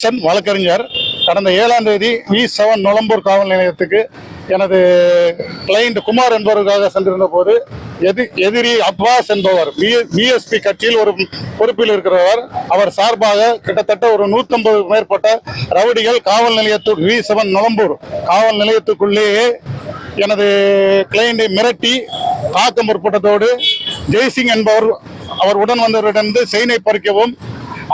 Sun வழக்கறிஞர் கடந்த ஏழாம் தேதி வி செவன் நுளம்பூர் காவல் நிலையத்துக்கு எனது கிளைண்ட் குமார் என்பவருக்காக சென்றிருந்த போது எதி எதிரி அப்பாஸ் என்பவர் பிஎஸ்பி கட்சியில் ஒரு பொறுப்பில் இருக்கிறவர். அவர் சார்பாக கிட்டத்தட்ட ஒரு நூற்றம்பது மேற்பட்ட ரவுடிகள் காவல் நிலையத்து வி செவன் நுளம்பூர் காவல் நிலையத்துக்குள்ளேயே எனது கிளைண்டை மிரட்டி தாக்க முற்பட்டதோடு ஜெய்சிங் என்பவர் அவர் உடன் வந்தவரிடமிருந்து செயினை பறிக்கவும்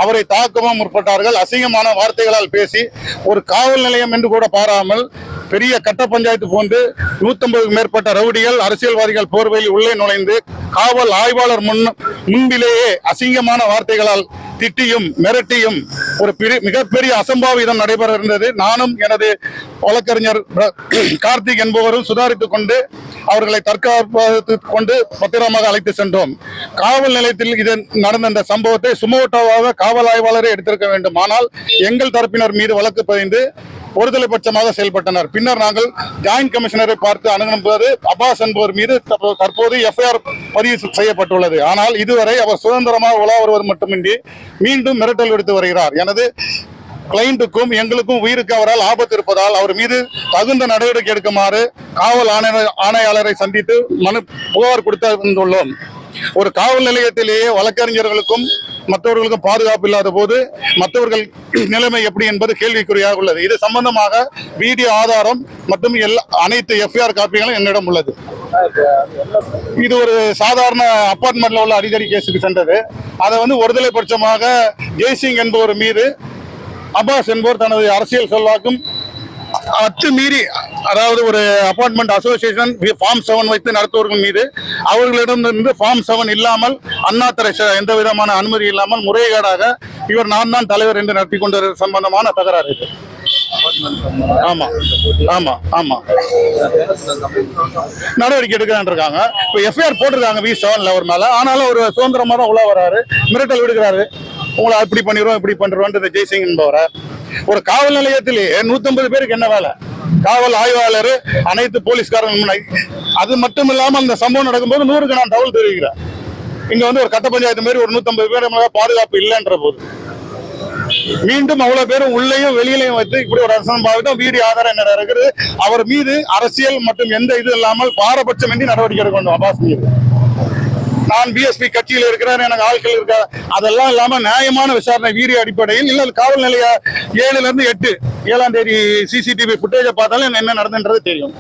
அவரை தாக்கவும் முற்பட்டார்கள். அசிங்கமான வார்த்தைகளால் பேசி ஒரு காவல் நிலையம் என்று கூட பாராமல் பெரிய கட்ட பஞ்சாயத்து போன்று நூத்தம்பதுக்கு மேற்பட்ட ரவுடிகள் அரசியல்வாதிகள் போர்வையில் உள்ளே நுழைந்து காவல் ஆய்வாளர் முன் முன்பிலேயே அசிங்கமான வார்த்தைகளால் திட்டியும் மிரட்டியும் ஒரு பெரிய மிகப்பெரிய அசம்பாவிதம் நடைபெற இருந்தது. நானும் எனது வழக்கறிஞர் கார்த்திக் என்பவரும் சுதாரித்துக் கொண்டு அவர்களை தற்காப்பு கொண்டு பத்திரமாக அழைத்து சென்றோம். காவல் நிலையத்தில் இது நடந்த இந்த சம்பவத்தை சுமோட்டோவாக காவல் ஆய்வாளரே எடுத்திருக்க வேண்டும். ஆனால் எங்கள் தரப்பினர் மீது வழக்கு பதிந்து ஒருதலை பட்சமாக செயல்பட்டனர். பின்னர் நாங்கள் ஜாயிண்ட் கமிஷனரை பார்த்து அணுகும்போது அப்பாஸ் என்பவர் மீது தற்போது எஃப்ஐஆர் பதிவு செய்யப்பட்டுள்ளது. ஆனால் இதுவரை அவர் சுதந்திரமாக உலா வருவது மட்டுமின்றி மீண்டும் மிரட்டல் விடுத்து வருகிறார். எனது கிளைண்ட்டுக்கும் எங்களுக்கும் உயிருக்கு அவரால் ஆபத்து இருப்பதால் அவர் மீது தகுந்த நடவடிக்கை எடுக்குமாறு காவல் ஆணைய ஆணையாளரை சந்தித்து மனு புகார் கொடுத்துள்ளோம் ஒரு காவல் நிலையத்திலேயே வழக்கறிஞர்களுக்கும் மற்றவர்களுக்கும் பாதுகாப்பு இல்லாத போது மற்றவர்கள் நிலைமை எப்படி என்பது கேள்விக்குறியாக உள்ளது. இது சம்பந்தமாக வீடியோ ஆதாரம் மற்றும் எல்லா அனைத்து எஃப்ஐஆர் காப்பிகளும் என்னிடம் உள்ளது. இது ஒரு சாதாரண அப்பார்ட்மெண்ட்ல உள்ள அடிதடி கேஸுக்கு சென்றது. அதை வந்து ஒருதலை பட்சமாக ஜெய்சிங் என்பவர் மீது அப்பாஸ் என்பவர் தனது அரசியல் செல்வாக்கும் அத்துமீறி அதாவது ஒரு அப்பார்ட்மெண்ட் அசோசியேஷன் ஃபார்ம் செவன் வைத்து நடத்துவர்கள் மீது அவர்களிடமிருந்து ஃபார்ம் செவன் இல்லாமல் அண்ணாத்துறை எந்த விதமான அனுமதி இல்லாமல் முறைகேடாக இவர் நான் தான் தலைவர் என்று நடத்தி கொண்டது சம்பந்தமான தகராறு இது. ஆமா ஆமா ஆமா. நடவடிக்கை எடுக்கிறான் இருக்காங்க. இப்போ எஃப்ஐஆர் போட்டிருக்காங்க வி செவன்ல ஒரு மேல. ஆனாலும் ஒரு சுதந்திரமா தான் உள்ள வராரு மிரட்டல் விடுக்கிறாரு. உங்களை அப்படி பண்ணிடுவோம் இப்படி பண்ணுறோன்றது ஜெய்சிங் என்பவரை? ஒரு காவல் நிலையத்திலேயே நூத்தம்பது பேருக்கு என்ன வேலை? காவல் ஆய்வாளர் அனைத்து போலீஸ்காரங்க அது மட்டும் இல்லாமல் அந்த சம்பவம் நடக்கும்போது நூறுக்கு நான் தகவல் தெரிவிக்கிறேன். இங்க வந்து ஒரு கட்ட பஞ்சாயத்து மாதிரி ஒரு நூத்தம்பது பேர் மேல பாதுகாப்பு இல்லைன்ற போது. மீண்டும் அவ்வளவு பேரும் உள்ளேயும் வெளியிலையும் வைத்து இப்படி ஒரு அரசாங்கம் பாவித்தோம் வீடு ஆதாரம் என்ன இருக்குது? அவர் மீது அரசியல் மற்றும் எந்த இது இல்லாமல் பாரபட்சமின்றி நடவடிக்கை எடுக்க வேண்டும் மீது. நான் பிஎஸ்பி கட்சியில் இருக்கிறேன் எனக்கு ஆட்கள் இருக்க? அதெல்லாம் இல்லாம நியாயமான விசாரணை வீடியோ அடிப்படையில் இல்ல காவல் நிலைய ஏழுல இருந்து எட்டு ஏழாம் தேதி சிசிடிவி ஃபுட்டேஜை பார்த்தாலும் என்ன நடந்துன்றது தெரியும்.